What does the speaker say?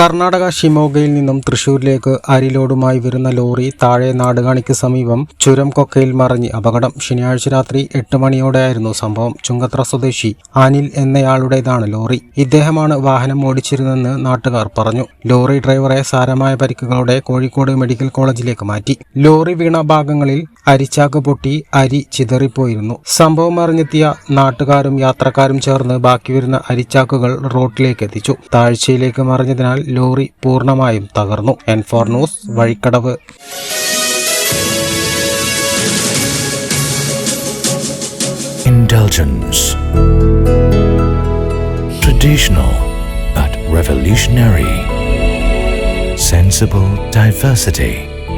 Karnataka ഷിമോഗയിൽ നിന്നും തൃശൂരിലേക്ക് അരിലോഡുമായി വരുന്ന lorry താഴെ നാടുകാണിക്ക് സമീപം ചുരം കൊക്കയിൽ മറിഞ്ഞ് അപകടം. ശനിയാഴ്ച രാത്രി എട്ട് മണിയോടെയായിരുന്നു സംഭവം. ചുങ്കത്ര സ്വദേശി അനിൽ എന്നയാളുടേതാണ് ലോറി. ഇദ്ദേഹമാണ് വാഹനം ഓടിച്ചിരുന്നതെന്ന് നാട്ടുകാർ പറഞ്ഞു. ലോറി ഡ്രൈവറെ സാരമായ പരിക്കുകളോടെ കോഴിക്കോട് മെഡിക്കൽ കോളേജിലേക്ക് മാറ്റി. ലോറി വീണ ഭാഗങ്ങളിൽ അരിച്ചാക്ക് പൊട്ടി അരി ചിതറിപ്പോയിരുന്നു സംഭവം അറിഞ്ഞെത്തിയ നാട്ടുകാരും യാത്രക്കാരും ചേർന്ന് ബാക്കി വരുന്ന അരിച്ചാക്കുകൾ റോട്ടിലേക്ക് എത്തിച്ചു താഴ്ചയിലേക്ക് മറിഞ്ഞതിനാൽ ലോറി പൂർണമായും തകർന്നു N four news Vazhikkadavu Indulgence. Traditional but revolutionary. Sensible diversity.